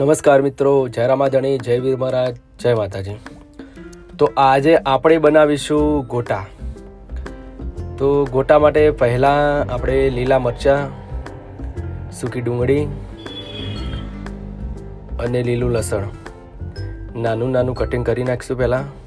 નમસ્કાર મિત્રો, જય રામાધણી, જય વીર મહારાજ, જય માતાજી. તો આજે આપણે બનાવીશું ગોટા. તો ગોટા માટે પહેલાં આપણે લીલા મરચાં, સૂકી ડુંગળી અને લીલું લસણ. નાનું નાનું કટિંગ કરી નાખીશું પહેલાં.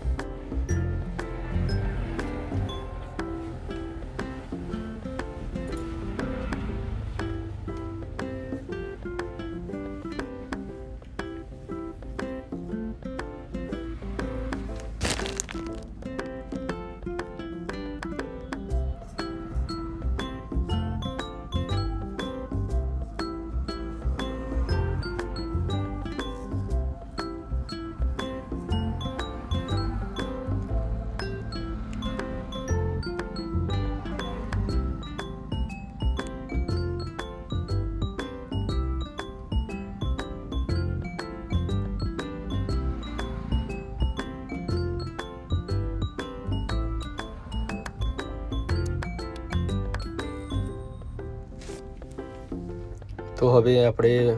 તો હવે આપણે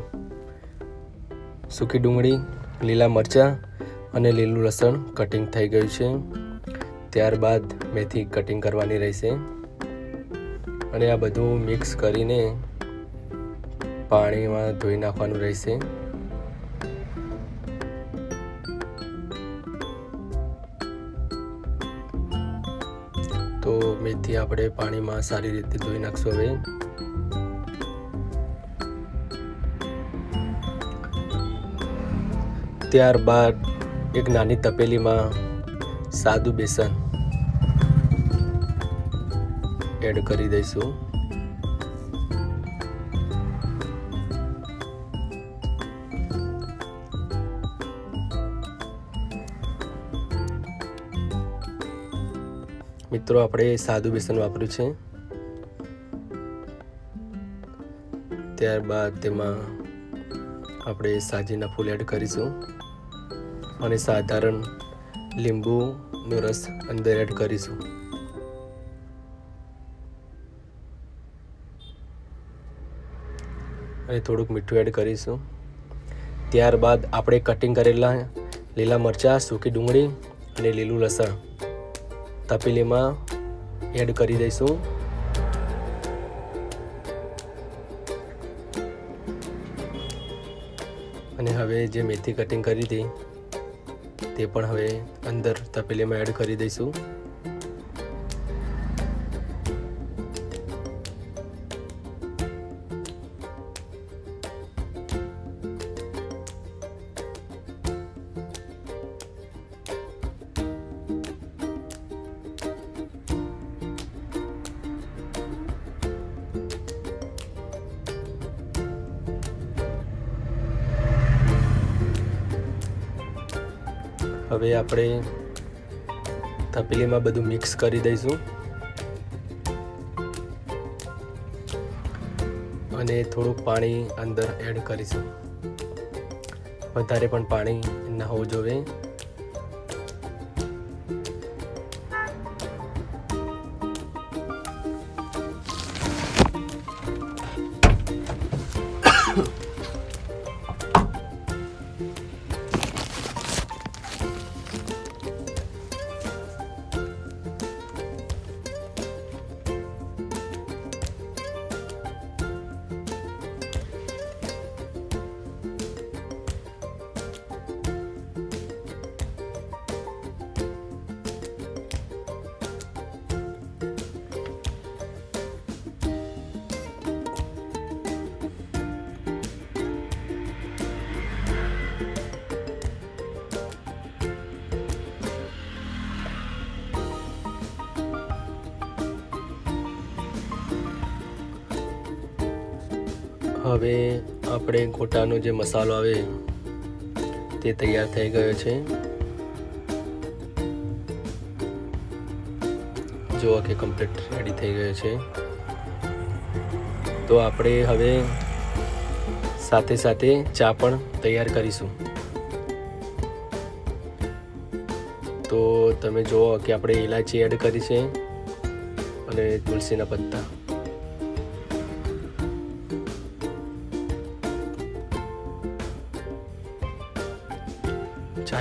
સૂકી ડુંગળી, લીલા મરચાં અને લીલું લસણ કટિંગ થઈ ગયું છે. ત્યારબાદ મેથી કટિંગ કરવાની રહેશે. અને આ બધું મિક્સ કરીને પાણીમાં ધોઈ નાખવાનું રહેશે. તો મેથી આપણે પાણીમાં સારી રીતે ધોઈ નાખશું હવે. ત્યારબાદ એક નાની તપેલીમાં સાદું બેસન એડ કરી દઈશું. મિત્રો, આપણે સાદું બેસન વાપર્યું છે. ત્યારબાદ તેમાં આપણે સાજીના ફૂલ એડ કરીશું. અને સાધારણ લીંબુનો રસ અંદર એડ કરીશું. અને થોડુંક મીઠું એડ કરીશું. ત્યારબાદ આપણે કટિંગ કરેલા લીલા મરચાં, સૂકી ડુંગળી અને લીલું લસણ તપેલીમાં એડ કરી દઈશું. અને હવે જે મેથી કટિંગ કરી હતી તે પણ હવે અંદર તપેલીમાં એડ કરી દઈશું. હવે આપણે તપેલીમાં બધું મિક્સ કરી દઈશું. અને થોડુંક પાણી અંદર એડ કરીશું. વધારે પણ પાણી ન હોવું જોઈએ. હવે આપણે ગોટાનો જે મસાલો આવે તે તૈયાર થઈ ગયો છે. જુઓ કે કમ્પ્લીટ રેડી થઈ ગયો છે. તો આપણે હવે સાથે સાથે ચા પણ તૈયાર કરીશું. તો તમે જુઓ કે આપણે ઇલાયચી એડ કરી છે અને તુલસીના પત્તા.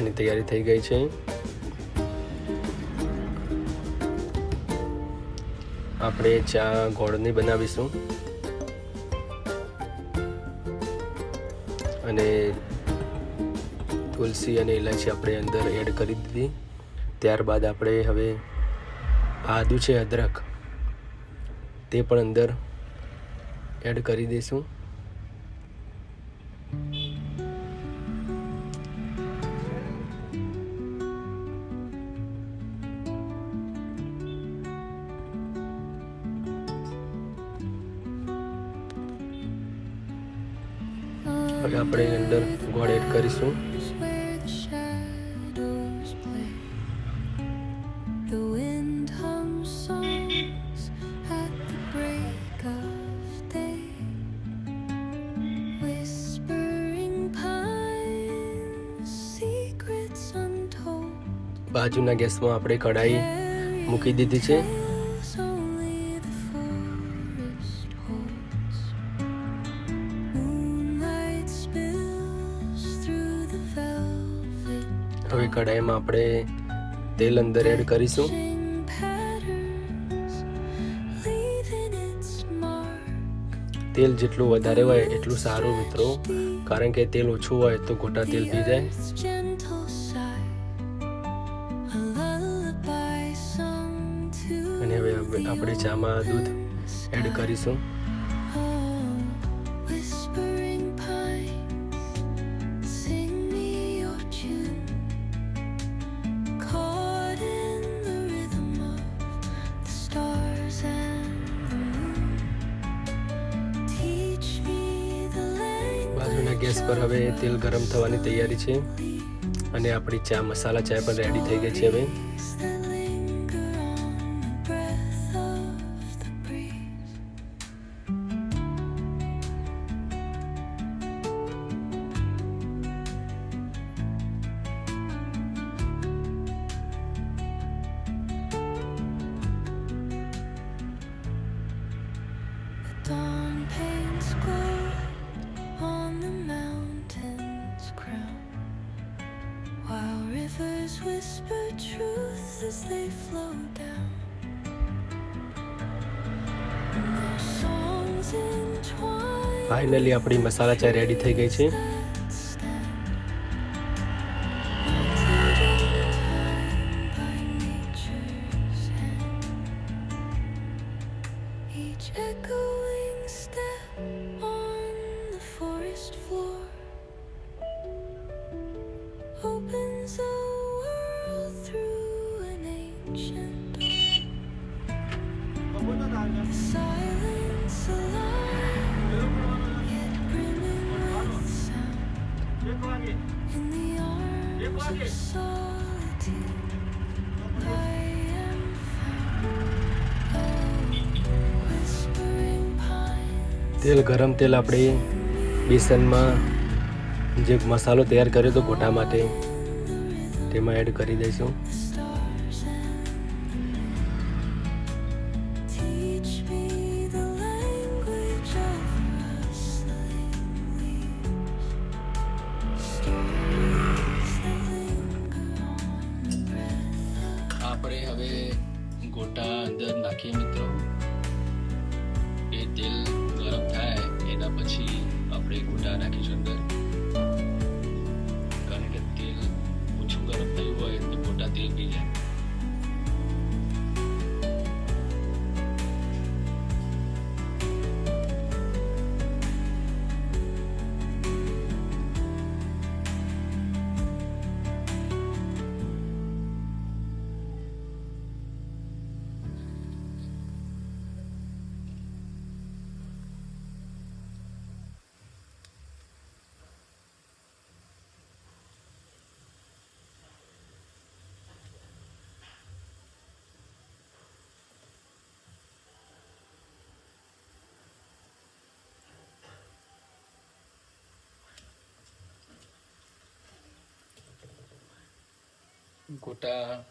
ચાની તૈયારી થઈ ગઈ છે. આપણે ચા ગોળની બનાવીશું. અને તુલસી અને ઇલાયચી આપણે અંદર એડ કરી દીધી. ત્યારબાદ આપણે હવે આદુ છે અદરક, તે પણ અંદર એડ કરી દઈશું. હવે આપણે અંદર ગોળ એડ કરીશું. બાજુના ગેસમાં આપણે કઢાઈ મૂકી દીધી છે કઢાઈમાં આપણે તેલ અંદર એડ કરીશું. તેલ જેટલું વધારે હોય એટલું સારું મિત્રો. કારણ કે તેલ ઓછું હોય તો ગોટા તેલ પી જાય. અને હવે આપણે ચામાં દૂધ એડ કરીશું. ગેસ પર હવે તેલ ગરમ થવાની તૈયારી છે અને આપણી ચા મસાલા ચાય પણ રેડી થઈ ગઈ છે હવે. ફાઇનલી આપણી મસાલા ચા રેડી થઈ ગઈ છે echoing step on the forest floor તેલ, ગરમ તેલ આપણે બેસનમાં જે મસાલો તૈયાર કર્યો હતો ગોટા માટે, તેમાં એડ કરી દઈશું. ગોટા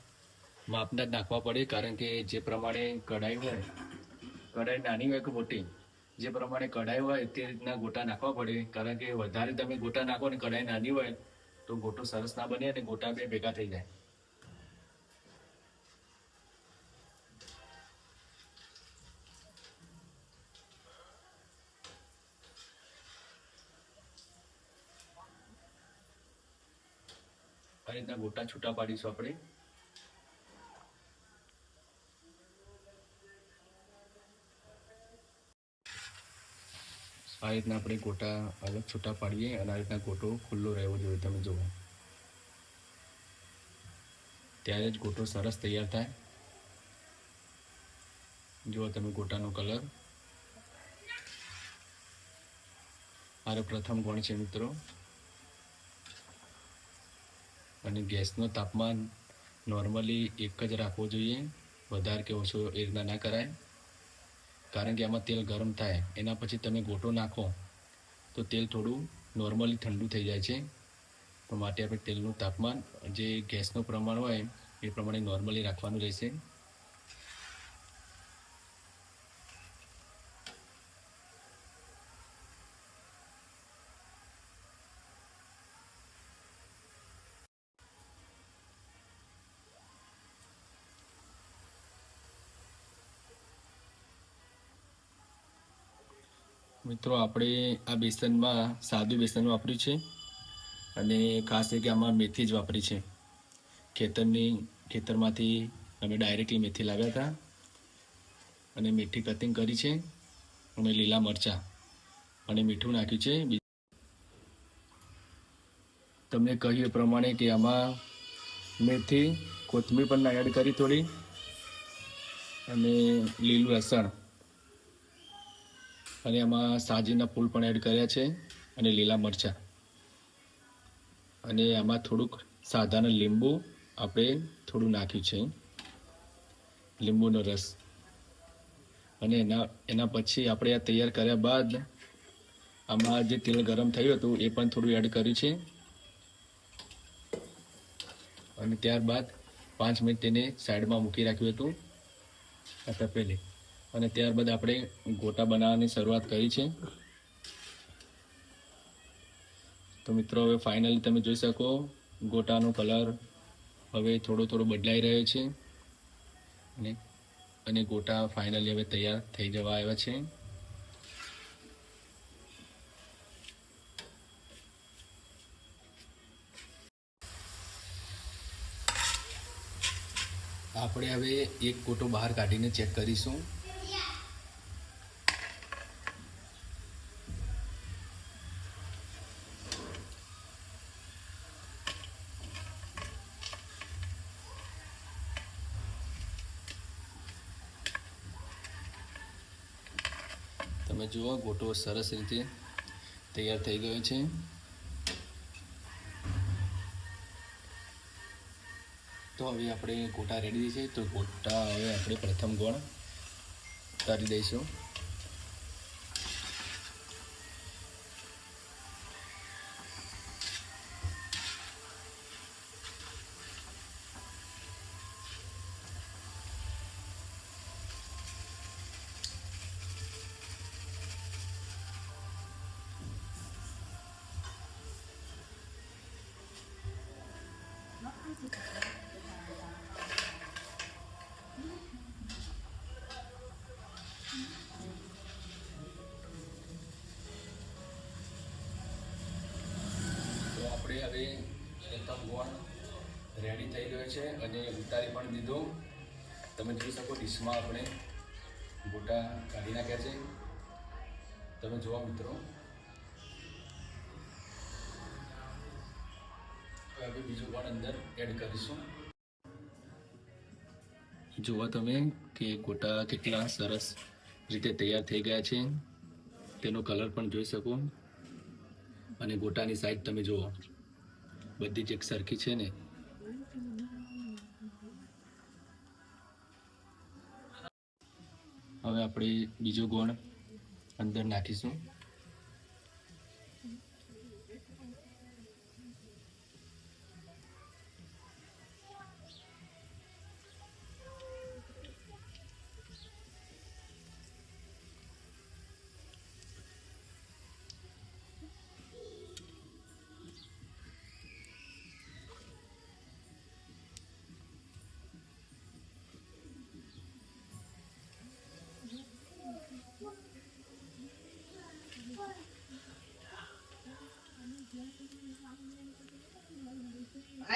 માપના જ નાખવા પડે, કારણ કે જે પ્રમાણે કઢાઈ હોય, કઢાઈ નાની હોય કે મોટી, જે પ્રમાણે કઢાઈ હોય તે રીતના ગોટા નાખવા પડે. કારણ કે વધારે તમે ગોટા નાખો ને કઢાઈ નાની હોય તો તો ગોટો સરસ ના બને અને ગોટા બે ભેગા થઈ જાય. રીતના ગોટા છૂટા પાડીશું આપણે. આ રીતના આપણે ગોટા અલગ છૂટા પાડીએ અને આ રીતના ગોટો ખુલ્લો રહેવો જોઈએ, તમે જુઓ. ત્યારે જ ગોટો સરસ તૈયાર થાય. જુઓ તમે ગોટાનો કલર. મારો પ્રથમ ગુણ છે, મિત્રો. અને ગેસનો તાપમાન નોર્મલી એક જ રાખવો જોઈએ. વધારે કે ઓછો એ રીતના ના કરાય. કારણ કે આમાં તેલ ગરમ થાય, એના પછી તમે ગોટો નાખો, તો તેલ થોડું નોર્મલી ઠંડુ થઈ જાય છે. તો માટે આપણે તેલનું તાપમાન, જે ગેસનું પ્રમાણ હોય, એ પ્રમાણે નોર્મલી રાખવાનું રહેશે. મિત્રો, આપણે આ બેસનમાં, સાદું બેસન વાપર્યું છે અને ખાસ કે આમાં મેથી જ વાપરી છે. ખેતરની, ખેતરમાંથી અમે ડાયરેક્ટલી મેથી લાવ્યા હતા અને મીઠી કટિંગ કરી છે અને લીલા મરચાં અને મીઠું નાખ્યું છે. તમને કહ્યું એ પ્રમાણે કે આમાં મેથી, કોથમીર પણ એડ કરી થોડી અને લીલું લસણ અને એમાં સાજીના ફૂલ પણ એડ કર્યા છે અને લીલા મરચાં. અને આમાં થોડુંક સાધારણ લીંબુ આપણે થોડું નાખ્યું છે. લીંબુનો રસ. અને એના એના પછી આપણે આ તૈયાર કર્યા બાદ આમાં જે તેલ ગરમ થયું હતું એ પણ થોડું એડ કર્યું છે. અને ત્યારબાદ પાંચ મિનિટ તેને સાઈડમાં મૂકી રાખ્યું હતું. આ તપેલી. અને ત્યારબાદ આપણે ગોટા બનાવવાની શરૂઆત કરી છે. તો મિત્રો, હવે ફાઇનલી તમે જોઈ શકો, ગોટાનો કલર હવે થોડો થોડો બદલાઈ રહ્યો છે. અને અને ગોટા ફાઇનલી હવે તૈયાર થઈ જવા આવ્યા છે. આપણે હવે એક ગોટો બહાર કાઢીને ચેક કરીશું. તમે જુઓ ગોટો સરસ રીતે. તૈયાર થઈ ગયો છે. તો હવે આપણે ગોટા રેડી છે. તો ગોટા હવે આપણે પ્રથમ ગોળ ઉતારી દઈશું. આપણે હવે પ્રથમ ગોળ રેડી થઈ ગયો છે અને ઉતારી પણ દીધો. તમે જોઈ શકો ડીશમાં આપણે ગોટા કાઢી નાખ્યા છે. તમે જોવા મિત્રો આપણે બીજું પણ અંદર એડ કરીશું. જુઓ તમે કે ગોટા કેટલા સરસ રીતે તૈયાર થઈ ગયા છે. તેનો કલર પણ જોઈ શકો. અને ગોટાની સાઈડ તમે જુઓ. બધી જ એક સરખી છે ને. હવે આપણે બીજો ગોળ અંદર નાખીશું.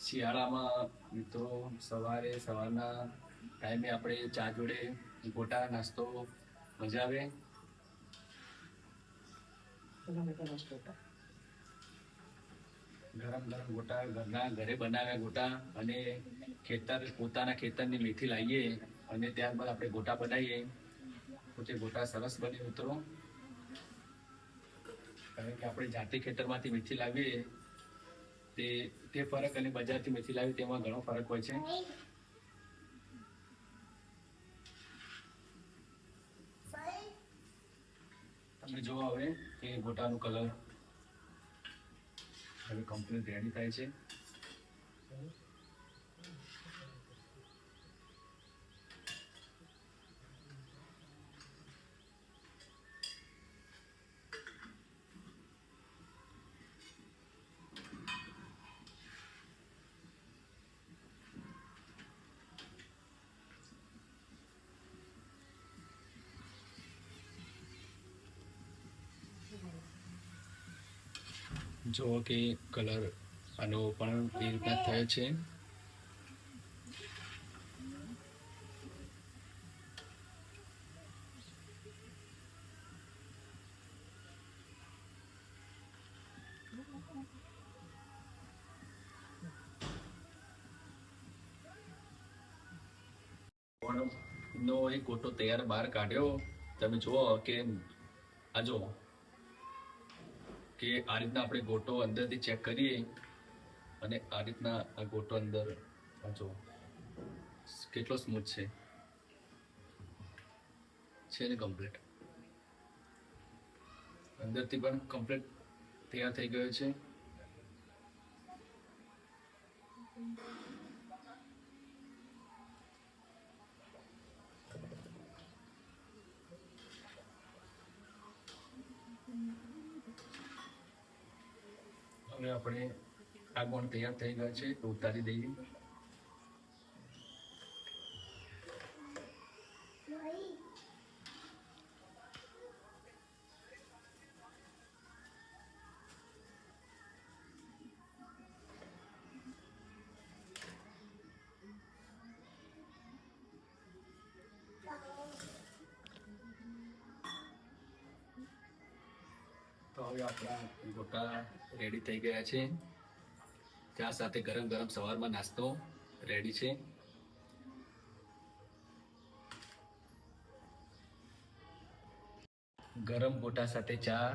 શિયાળામાં મિત્રો સવારે સવારના ટાઈમે આપણે ચા જોડે ગોટા નાસ્તો મજા આવે. ગરમ ગરમ ગોટા. ઘરના ઘરે બનાવ્યા ગોટા અને ખેતર પોતાના ખેતરની મેથી લાવીએ અને ત્યારબાદ આપણે ગોટા બનાવીએ. પોતે ગોટા સરસ બને મિત્રો. કારણ કે આપણે જાતે ખેતરમાંથી મેથી લાવીએ તે તે ફરક અને બજારથી મેથી લાવી તેમાં ઘણો ફરક હોય છે. તમે જોવો હવે કે ગોટાનું કલર? હવે કમ્પ્લીટ રેડી થાય છે. જો કે કલર આનો પણ એ રીતના થયો છે. નો એક ગોટો તૈયાર બહાર કાઢ્યો. તમે જુઓ કે આ જો કે આ રીતના આપણે ગોટો અંદરથી ચેક કરીએ અને આ રીતના આ ગોટો અંદર જો કેટલો સ્મૂથ છે. છે ને કમ્પ્લીટ અંદરથી પણ કમ્પ્લીટ તૈયાર થઈ ગયો છે. આપણે આ તૈયાર થઈ ગયા છે તો ઉતારી દઈએ. આપણા ગોટા રેડી થઈ ગયા છે. ચા સાથે ગરમ ગરમ સવારમાં નાસ્તો રેડી છે. ગરમ ગોટા સાથે ચા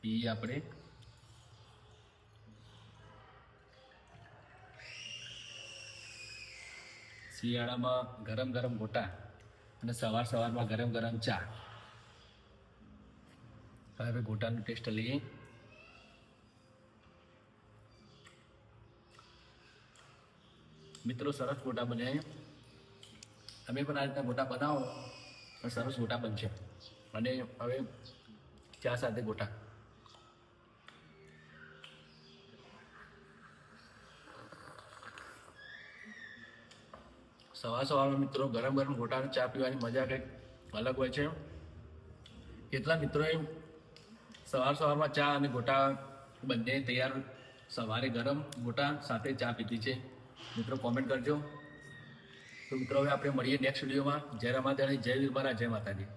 પીએ આપણે. શિયાળામાં ગરમ ગરમ ગોટા અને સવાર સવારમાં ગરમ ગરમ ચા. હવે ગોટાનો ટેસ્ટ લઈએ મિત્રો સરસ ગોટા બને. તમે પણ આ રીતના ગોટા બનાવો તો સરસ ગોટા બનશે અને હવે ચા સાથે ગોટા સવાર સવારમાં મિત્રો ગરમ ગરમ ગોટાની ચા પીવાની મજા કંઈક અલગ હોય છે કેટલા મિત્રોએ સવાર સવારમાં ચા અને ગોટા બંને તૈયાર, સવારે ગરમ ગોટા સાથે ચા પીધી છે. મિત્રો કોમેન્ટ કરજો. તો મિત્રો, હવે આપણે મળીએ નેક્સ્ટ વિડીયોમાં જય રમાદેવી જય વીરમારા જય માતાજી.